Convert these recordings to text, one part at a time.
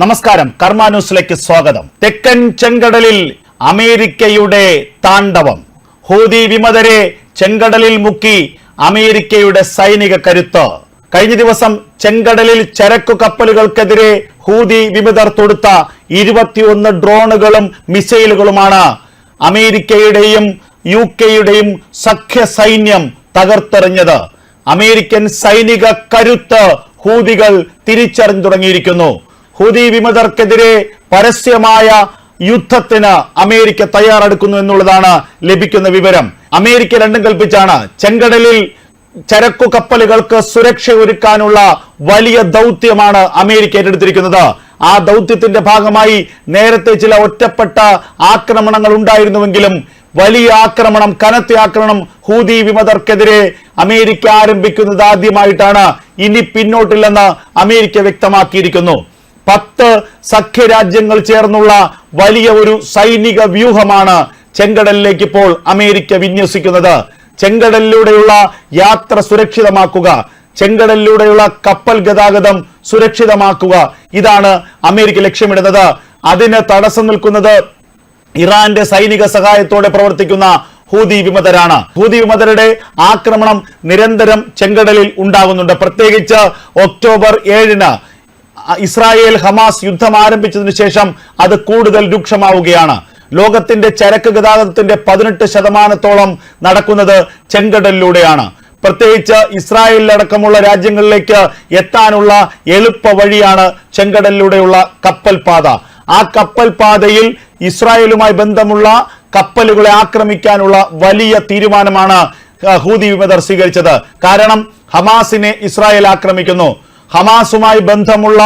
നമസ്കാരം. കർമ്മ ന്യൂസിലേക്ക് സ്വാഗതം. തെക്കൻ ചെങ്കടലിൽ അമേരിക്കയുടെ താണ്ഡവം. ഹൂതി വിമതരെ ചെങ്കടലിൽ മുക്കി അമേരിക്കയുടെ സൈനിക കരുത്ത്. കഴിഞ്ഞ ദിവസം ചെങ്കടലിൽ ചരക്കു കപ്പലുകൾക്കെതിരെ ഹൂതി വിമതർ തൊടുത്ത ഇരുപത്തിയൊന്ന് ഡ്രോണുകളും മിസൈലുകളുമാണ് അമേരിക്കയുടെയും യു കെയുടെയും സഖ്യ സൈന്യം തകർത്തെറിഞ്ഞത്. അമേരിക്കൻ സൈനിക കരുത്ത് ഹൂതികൾ തിരിച്ചറിഞ്ഞു തുടങ്ങിയിരിക്കുന്നു. ഹൂതി വിമതർക്കെതിരെ പരസ്യമായ യുദ്ധത്തിന് അമേരിക്ക തയ്യാറെടുക്കുന്നു എന്നുള്ളതാണ് ലഭിക്കുന്ന വിവരം. അമേരിക്ക രണ്ടും കൽപ്പിച്ചാണ്. ചെങ്കടലിൽ ചരക്കു കപ്പലുകൾക്ക് സുരക്ഷ ഒരുക്കാനുള്ള വലിയ ദൗത്യമാണ് അമേരിക്ക ഏറ്റെടുത്തിരിക്കുന്നത്. ആ ദൗത്യത്തിന്റെ ഭാഗമായി നേരത്തെ ചില ഒറ്റപ്പെട്ട ആക്രമണങ്ങൾ ഉണ്ടായിരുന്നുവെങ്കിലും വലിയ ആക്രമണം കനത്ത ആക്രമണം ഹൂതി വിമതർക്കെതിരെ അമേരിക്ക ആരംഭിക്കുന്നത് ആദ്യമായിട്ടാണ്. ഇനി പിന്നോട്ടില്ലെന്ന് അമേരിക്ക വ്യക്തമാക്കിയിരിക്കുന്നു. പത്ത് സഖ്യരാജ്യങ്ങൾ ചേർന്നുള്ള വലിയ ഒരു സൈനിക വ്യൂഹമാണ് ചെങ്കടലിലേക്ക് ഇപ്പോൾ അമേരിക്ക വിന്യസിക്കുന്നത്. ചെങ്കടലിലൂടെയുള്ള യാത്ര സുരക്ഷിതമാക്കുക. ചെങ്കടലിലൂടെയുള്ള കപ്പൽ ഗതാഗതം സുരക്ഷിതമാക്കുക. ഇതാണ് അമേരിക്ക ലക്ഷ്യമിടുന്നത്. അതിന് തടസ്സം നിൽക്കുന്നത് ഇറാന്റെ സൈനിക സഹായത്തോടെ പ്രവർത്തിക്കുന്ന ഹൂതി വിമതരാണ്. ഹൂതി വിമതരുടെ ആക്രമണം നിരന്തരം ചെങ്കടലിൽ ഉണ്ടാകുന്നുണ്ട്. പ്രത്യേകിച്ച് ഒക്ടോബർ ഏഴിന് ഇസ്രായേൽ ഹമാസ് യുദ്ധം ആരംഭിച്ചതിനു ശേഷം അത് കൂടുതൽ രൂക്ഷമാവുകയാണ്. ലോകത്തിന്റെ ചരക്ക് ഗതാഗതത്തിന്റെ പതിനെട്ട് ശതമാനത്തോളം നടക്കുന്നത് ചെങ്കടലിലൂടെയാണ്. പ്രത്യേകിച്ച് ഇസ്രായേലിലടക്കമുള്ള രാജ്യങ്ങളിലേക്ക് എത്താനുള്ള എളുപ്പ വഴിയാണ് ചെങ്കടലിലൂടെയുള്ള കപ്പൽ പാത. ആ കപ്പൽ പാതയിൽ ഇസ്രായേലുമായി ബന്ധമുള്ള കപ്പലുകളെ ആക്രമിക്കാനുള്ള വലിയ തീരുമാനമാണ് ഹൂദി വിമതർ സ്വീകരിച്ചത്. കാരണം ഹമാസിനെ ഇസ്രായേൽ ആക്രമിക്കുന്നു. ഹമാസുമായി ബന്ധമുള്ള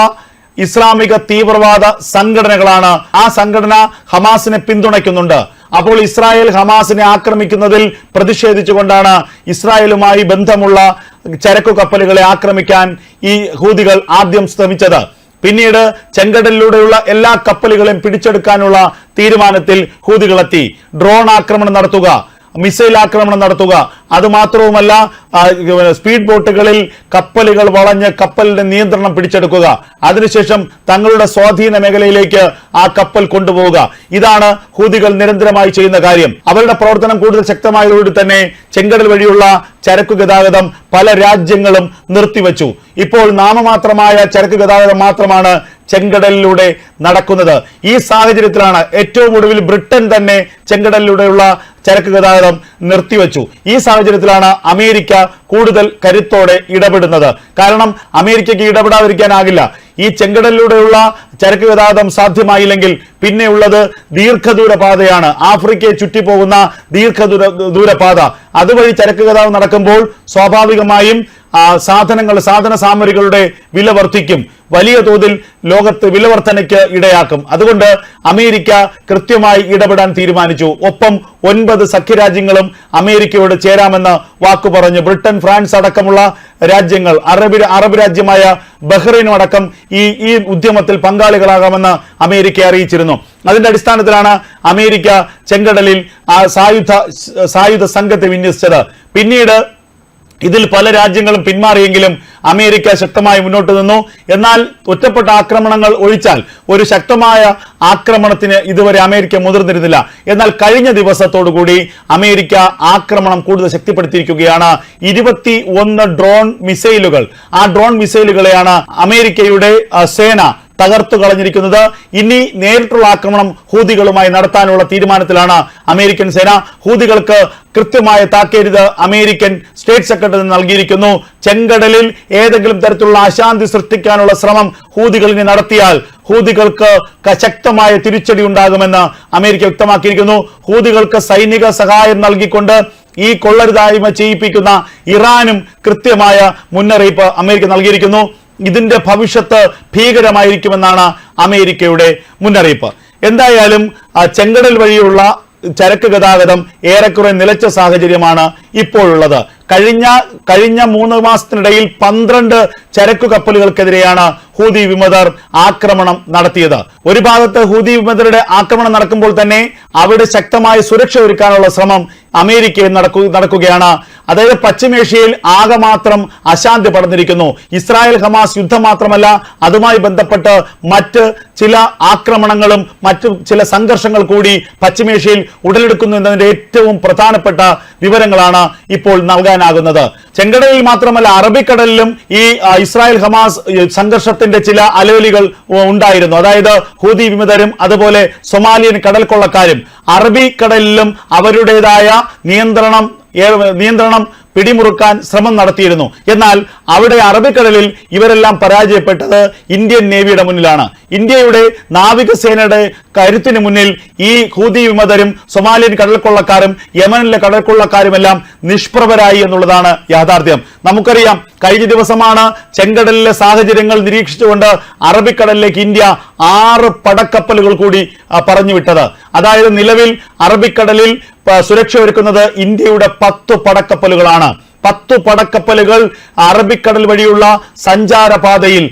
ഇസ്ലാമിക തീവ്രവാദ സംഘടനകളാണ് ആ സംഘടന ഹമാസിനെ പിന്തുണയ്ക്കുന്നുണ്ട്. അപ്പോൾ ഇസ്രായേൽ ഹമാസിനെ ആക്രമിക്കുന്നതിൽ പ്രതിഷേധിച്ചുകൊണ്ടാണ് ഇസ്രായേലുമായി ബന്ധമുള്ള ചരക്കു കപ്പലുകളെ ആക്രമിക്കാൻ ഈ ഹൂതികൾ ആദ്യം ശ്രമിച്ചത്. പിന്നീട് ചെങ്കടലിലൂടെയുള്ള എല്ലാ കപ്പലുകളെയും പിടിച്ചെടുക്കാനുള്ള തീരുമാനത്തിൽ ഹൂതികളെത്തി. ഡ്രോൺ ആക്രമണം നടത്തുക മിസൈൽ ആക്രമണം നടത്തുക അത് മാത്രവുമല്ല സ്പീഡ് ബോട്ടുകളിൽ കപ്പലുകൾ വളഞ്ഞ് കപ്പലിന്റെ നിയന്ത്രണം പിടിച്ചെടുക്കുക. അതിനുശേഷം തങ്ങളുടെ സ്വാധീന മേഖലയിലേക്ക് ആ കപ്പൽ കൊണ്ടുപോവുക. ഇതാണ് ഹൂതികൾ നിരന്തരമായി ചെയ്യുന്ന കാര്യം. അവരുടെ പ്രവർത്തനം കൂടുതൽ ശക്തമായതോടെ തന്നെ ചെങ്കടൽ വഴിയുള്ള ചരക്കു ഗതാഗതം പല രാജ്യങ്ങളും നിർത്തിവച്ചു. ഇപ്പോൾ നാമമാത്രമായ ചരക്ക് ഗതാഗതം മാത്രമാണ് ചെങ്കടലിലൂടെ നടക്കുന്നത്. ഈ സാഹചര്യത്തിലാണ് ഏറ്റവും ഒടുവിൽ ബ്രിട്ടൻ തന്നെ ചെങ്കടലിലൂടെയുള്ള ചരക്ക് ഗതാഗതം നിർത്തിവച്ചു. ഈ സാഹചര്യത്തിലാണ് അമേരിക്ക കൂടുതൽ കരുത്തോടെ ഇടപെടുന്നത്. കാരണം അമേരിക്കയ്ക്ക് ഇടപെടാതിരിക്കാനാകില്ല. ഈ ചെങ്കടലിലൂടെയുള്ള ചരക്ക് ഗതാഗതം സാധ്യമായില്ലെങ്കിൽ പിന്നെയുള്ളത് ദീർഘദൂര പാതയാണ്. ആഫ്രിക്കയെ ചുറ്റിപ്പോകുന്ന ദീർഘദൂര ദൂരപാത അതുവഴി ചരക്ക് ഗതാഗതം നടക്കുമ്പോൾ സ്വാഭാവികമായും സാധനങ്ങൾ സാധന സാമഗ്രികളുടെ വില വർദ്ധിക്കും. വലിയ തോതിൽ ലോകത്ത് വിലവർത്തനയ്ക്ക് ഇടയാക്കും. അതുകൊണ്ട് അമേരിക്ക കൃത്യമായി ഇടപെടാൻ തീരുമാനിച്ചു. ഒപ്പം ഒൻപത് സഖ്യരാജ്യങ്ങളും അമേരിക്കയോട് ചേരാമെന്ന് വാക്കു പറഞ്ഞു. ബ്രിട്ടൻ ഫ്രാൻസ് അടക്കമുള്ള രാജ്യങ്ങൾ അറബ് അറബ് രാജ്യമായ ബഹ്റൈനും അടക്കം ഈ ഈ ഉദ്യമത്തിൽ പങ്കാളികളാകാമെന്ന് അമേരിക്ക അറിയിച്ചിരുന്നു. അതിന്റെ അടിസ്ഥാനത്തിലാണ് അമേരിക്ക ചെങ്കടലിൽ സായുധ സായുധ സംഘത്തെ വിന്യസിച്ചത്. പിന്നീട് ഇതിൽ പല രാജ്യങ്ങളും പിന്മാറിയെങ്കിലും അമേരിക്ക ശക്തമായി മുന്നോട്ട് നിന്നു. എന്നാൽ ഒറ്റപ്പെട്ട ആക്രമണങ്ങൾ ഒഴിച്ചാൽ ഒരു ശക്തമായ ആക്രമണത്തിന് ഇതുവരെ അമേരിക്ക മുതിർന്നിരുന്നില്ല. എന്നാൽ കഴിഞ്ഞ ദിവസത്തോടുകൂടി അമേരിക്ക ആക്രമണം കൂടുതൽ ശക്തിപ്പെടുത്തിയിരിക്കുകയാണ്. ഇരുപത്തി ഡ്രോൺ മിസൈലുകൾ. ആ ഡ്രോൺ മിസൈലുകളെയാണ് അമേരിക്കയുടെ സേന തകർത്തു കളഞ്ഞിരിക്കുന്നത്. ഇനി നേരിട്ടുള്ള ആക്രമണം ഹൂതികളുമായി നടത്താനുള്ള തീരുമാനത്തിലാണ് അമേരിക്കൻ സേന. ഹൂതികൾക്ക് കൃത്യമായ താക്കീത് അമേരിക്കൻ സ്റ്റേറ്റ് സെക്രട്ടറി നൽകിയിരിക്കുന്നു. ചെങ്കടലിൽ ഏതെങ്കിലും തരത്തിലുള്ള അശാന്തി സൃഷ്ടിക്കാനുള്ള ശ്രമം ഹൂതികളിനെ നടത്തിയാൽ ഹൂതികൾക്ക് ശക്തമായ തിരിച്ചടി ഉണ്ടാകുമെന്ന് അമേരിക്ക വ്യക്തമാക്കിയിരിക്കുന്നു. ഹൂതികൾക്ക് സൈനിക സഹായം നൽകിക്കൊണ്ട് ഈ കൊള്ളരുതായ്മ ചെയ്യിപ്പിക്കുന്ന ഇറാനും കൃത്യമായ മുന്നറിയിപ്പ് അമേരിക്ക നൽകിയിരിക്കുന്നു. ഇതിന്റെ ഭവിഷ്യത്ത് ഭീകരമായിരിക്കുമെന്നാണ് അമേരിക്കയുടെ മുന്നറിയിപ്പ്. എന്തായാലും ചെങ്കടൽ വഴിയുള്ള ചരക്ക് ഗതാഗതം ഏറെക്കുറെ നിലച്ച സാഹചര്യമാണ് ഇപ്പോഴുള്ളത്. കഴിഞ്ഞ കഴിഞ്ഞ മൂന്ന് മാസത്തിനിടയിൽ പന്ത്രണ്ട് ചരക്കു കപ്പലുകൾക്കെതിരെയാണ് ഹൂതി വിമതർ ആക്രമണം നടത്തിയത്. ഒരു ഭാഗത്ത് ഹൂതി വിമതരുടെ ആക്രമണം നടക്കുമ്പോൾ തന്നെ അവിടെ ശക്തമായ സുരക്ഷ ഒരുക്കാനുള്ള ശ്രമം അമേരിക്കയിൽ നടക്കു നടക്കുകയാണ് അതായത് പശ്ചിമേഷ്യയിൽ ആകെ മാത്രം അശാന്തി പടർന്നിരിക്കുന്നു. ഇസ്രായേൽ ഹമാസ് യുദ്ധം മാത്രമല്ല അതുമായി ബന്ധപ്പെട്ട് മറ്റ് ചില ആക്രമണങ്ങളും മറ്റു ചില സംഘർഷങ്ങൾ കൂടി പശ്ചിമേഷ്യയിൽ ഉടലെടുക്കുന്നു എന്നതിന്റെ ഏറ്റവും പ്രധാനപ്പെട്ട വിവരങ്ങളാണ് ഇപ്പോൾ നൽകാനാകുന്നത്. ചെങ്കടലിൽ മാത്രമല്ല അറബിക്കടലിലും ഈ ഇസ്രായേൽ ഹമാസ് സംഘർഷത്തിന്റെ ചില അലവലികൾ ഉണ്ടായിരുന്നു. അതായത് ഹൂതി വിമതരും അതുപോലെ സൊമാലിയൻ കടൽ കൊള്ളക്കാരും അറബിക്കടലിലും അവരുടേതായ നിയന്ത്രണം നിയന്ത്രണം പിടിമുറുക്കാൻ ശ്രമം നടത്തിയിരുന്നു. എന്നാൽ അവിടെ അറബിക്കടലിൽ ഇവരെല്ലാം പരാജയപ്പെട്ടത് ഇന്ത്യൻ നേവിയുടെ മുന്നിലാണ്. ഇന്ത്യയുടെ നാവികസേനയുടെ കരുത്തിന് മുന്നിൽ ഈ ഹൂതി വിമതരും സൊമാലിയൻ കടൽക്കൊള്ളക്കാരും യമനിലെ കടൽക്കൊള്ളക്കാരുമെല്ലാം നിഷ്പ്രഭരായി എന്നുള്ളതാണ് യാഥാർത്ഥ്യം. നമുക്കറിയാം കഴിഞ്ഞ ദിവസമാണ് ചെങ്കടലിലെ സാഹചര്യങ്ങൾ നിരീക്ഷിച്ചുകൊണ്ട് അറബിക്കടലിലേക്ക് ഇന്ത്യ ആറ് പടക്കപ്പലുകൾ കൂടി പറഞ്ഞു പറഞ്ഞുവിട്ടത്. അതായത് നിലവിൽ അറബിക്കടലിൽ സുരക്ഷ ഒരുക്കുന്നത് ഇന്ത്യയുടെ പത്ത് പടക്കപ്പലുകളാണ്. പത്തു പടക്കപ്പലുകൾ അറബിക്കടൽ വഴിയുള്ള സഞ്ചാരപാതയിൽ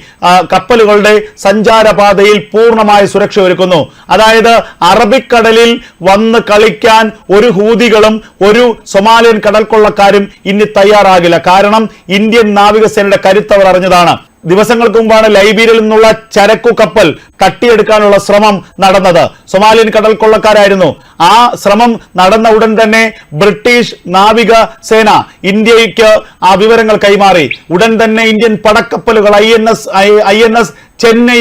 കപ്പലുകളുടെ സഞ്ചാരപാതയിൽ പൂർണമായ സുരക്ഷ ഒരുക്കുന്നു അതായത് അറബിക്കടലിൽ വന്ന് കളിക്കാൻ ഒരു ഹൂതികളും ഒരു സൊമാലിയൻ കടൽക്കൊള്ളക്കാരും ഇനി തയ്യാറാകില്ല. കാരണം ഇന്ത്യൻ നാവികസേനയുടെ കരുത്തവർ അറിഞ്ഞതാണ്. ദിവസങ്ങൾക്ക് മുമ്പാണ് ലൈബീരിയയിൽ നിന്നുള്ള ചരക്കു കപ്പൽ തട്ടിയെടുക്കാനുള്ള ശ്രമം നടന്നത്. സൊമാലിയൻ കടൽ കൊള്ളക്കാരായിരുന്നു ആ ശ്രമം നടന്ന ഉടൻ തന്നെ ബ്രിട്ടീഷ് നാവിക സേന ഇന്ത്യയ്ക്ക് ആ വിവരങ്ങൾ കൈമാറി. ഉടൻ തന്നെ Indian പടക്കപ്പലുകൾ I N S I N S Chennai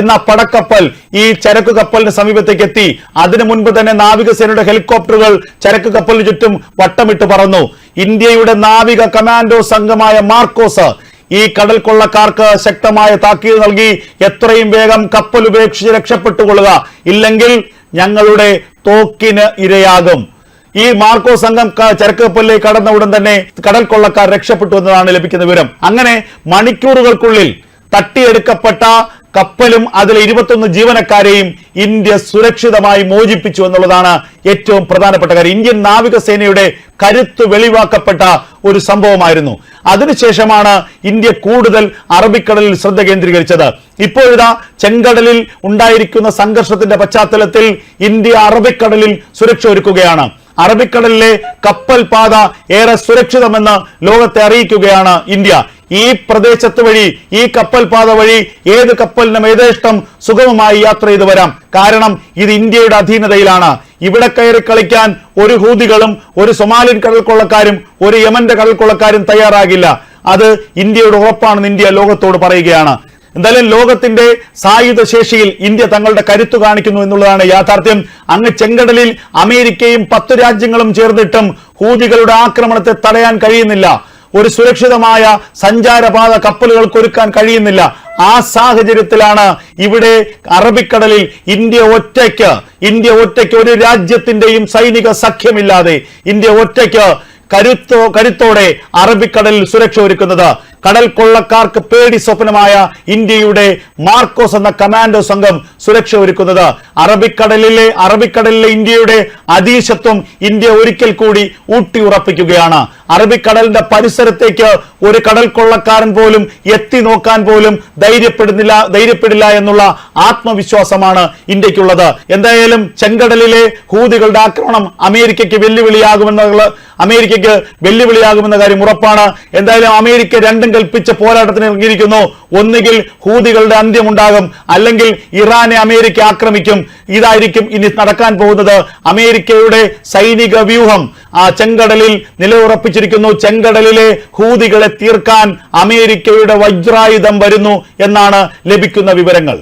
എന്ന പടക്കപ്പൽ ഈ ചരക്ക് കപ്പലിന് സമീപത്തേക്ക് എത്തി. അതിനു മുൻപ് തന്നെ നാവികസേനയുടെ ഹെലികോപ്റ്ററുകൾ ചരക്ക് കപ്പലിന് ചുറ്റും വട്ടമിട്ട് പറന്നു. ഇന്ത്യയുടെ നാവിക കമാൻഡോ സംഘമായ മാർക്കോസ് ഈ കടൽ കൊള്ളക്കാർക്ക് ശക്തമായ താക്കീത് നൽകി എത്രയും വേഗം കപ്പൽ ഉപേക്ഷിച്ച് രക്ഷപ്പെട്ടുകൊള്ളുക. ഇല്ലെങ്കിൽ ഞങ്ങളുടെ തോക്കിന് ഇരയാകും. ഈ മാർക്കോ സംഘം ചരക്ക് കപ്പലിലേക്ക് കടന്ന ഉടൻ തന്നെ കടൽ കൊള്ളക്കാർ രക്ഷപ്പെട്ടു എന്നതാണ് ലഭിക്കുന്ന വിവരം. അങ്ങനെ മണിക്കൂറുകൾക്കുള്ളിൽ തട്ടിയെടുക്കപ്പെട്ട കപ്പലും അതിലെ ഇരുപത്തൊന്ന് ജീവനക്കാരെയും ഇന്ത്യ സുരക്ഷിതമായി മോചിപ്പിച്ചു എന്നുള്ളതാണ് ഏറ്റവും പ്രധാനപ്പെട്ട കാര്യം. ഇന്ത്യൻ നാവികസേനയുടെ കരുത്ത് വെളിവാക്കപ്പെട്ട ഒരു സംഭവമായിരുന്നു. അതിനുശേഷമാണ് ഇന്ത്യ കൂടുതൽ അറബിക്കടലിൽ ശ്രദ്ധ കേന്ദ്രീകരിച്ചത്. ഇപ്പോഴിതാ ചെങ്കടലിൽ ഉണ്ടായിരിക്കുന്ന സംഘർഷത്തിന്റെ പശ്ചാത്തലത്തിൽ ഇന്ത്യ അറബിക്കടലിൽ സുരക്ഷ ഒരുക്കുകയാണ്. അറബിക്കടലിലെ കപ്പൽ പാത ഏറെ സുരക്ഷിതമെന്ന് ലോകത്തെ അറിയിക്കുകയാണ് ഇന്ത്യ. ഈ പ്രദേശത്ത് വഴി ഈ കപ്പൽ പാത വഴി ഏത് കപ്പലിനും യഥേഷ്ടം സുഗമമായി യാത്ര ചെയ്തു വരാം. കാരണം ഇത് ഇന്ത്യയുടെ അധീനതയിലാണ്. ഇവിടെ കയറി കളിക്കാൻ ഒരു ഹൂതികളും ഒരു സൊമാലിയൻ കടൽക്കൊള്ളക്കാരും ഒരു യമന്റെ കടൽക്കൊള്ളക്കാരും തയ്യാറാകില്ല. അത് ഇന്ത്യയുടെ ഉറപ്പാണെന്ന് ഇന്ത്യ ലോകത്തോട് പറയുകയാണ്. എന്തായാലും ലോകത്തിന്റെ സായുധ ശേഷിയിൽ ഇന്ത്യ തങ്ങളുടെ കരുത്തു കാണിക്കുന്നു എന്നുള്ളതാണ് യാഥാർത്ഥ്യം. അങ്ങ് ചെങ്കടലിൽ അമേരിക്കയും പത്ത് രാജ്യങ്ങളും ചേർന്നിട്ടും ഹൂതികളുടെ ആക്രമണത്തെ തടയാൻ കഴിയുന്നില്ല. ഒരു സുരക്ഷിതമായ സഞ്ചാരപാത കപ്പലുകൾക്ക് ഒരുക്കാൻ കഴിയുന്നില്ല. ആ സാഹചര്യത്തിലാണ് ഇവിടെ അറബിക്കടലിൽ ഇന്ത്യ ഒറ്റയ്ക്ക് ഇന്ത്യ ഒറ്റയ്ക്ക് ഒരു രാജ്യത്തിന്റെയും സൈനിക സഖ്യമില്ലാതെ ഇന്ത്യ ഒറ്റയ്ക്ക് കരുത്തോ കരുത്തോടെ അറബിക്കടലിൽ സുരക്ഷ ഒരുക്കുന്നത്. കടൽ കൊള്ളക്കാർക്ക് പേടി സ്വപ്നമായ ഇന്ത്യയുടെ മാർക്കോസ് എന്ന കമാൻഡോ സംഘം സുരക്ഷ ഒരുക്കുന്നത്. അറബിക്കടലിലെ അറബിക്കടലിലെ ഇന്ത്യയുടെ അതീശത്വം ഇന്ത്യ ഒരിക്കൽ കൂടി ഊട്ടി ഉറപ്പിക്കുകയാണ്. അറബിക്കടലിന്റെ പരിസരത്തേക്ക് ഒരു കടൽ കൊള്ളക്കാരൻ പോലും എത്തി നോക്കാൻ പോലും ധൈര്യപ്പെടുന്നില്ല ധൈര്യപ്പെടില്ല എന്നുള്ള ആത്മവിശ്വാസമാണ് ഇന്ത്യക്കുള്ളത്. എന്തായാലും ചെങ്കടലിലെ ഹൂതികളുടെ ആക്രമണം അമേരിക്കയ്ക്ക് വെല്ലുവിളിയാകുമെന്നുള്ള അമേരിക്കയ്ക്ക് വെല്ലുവിളിയാകുമെന്ന കാര്യം ഉറപ്പാണ്. എന്തായാലും അമേരിക്ക രണ്ടും കൽപ്പിച്ച പോരാട്ടത്തിന് ഇറങ്ങിയിരിക്കുന്നു ഒന്നുകിൽ ഹൂതികളുടെ അന്ത്യമുണ്ടാകും അല്ലെങ്കിൽ ഇറാനെ അമേരിക്ക ആക്രമിക്കും. ഇതായിരിക്കും ഇനി നടക്കാൻ പോകുന്നത്. അമേരിക്കയുടെ സൈനിക വ്യൂഹം. ആ ചെങ്കടലിൽ നിലയുറപ്പിച്ചിരിക്കുന്നു ചെങ്കടലിലെ ഹൂതികളെ തീർക്കാൻ അമേരിക്കയുടെ വജ്രായുധം വരുന്നു എന്നാണ് ലഭിക്കുന്ന വിവരങ്ങൾ.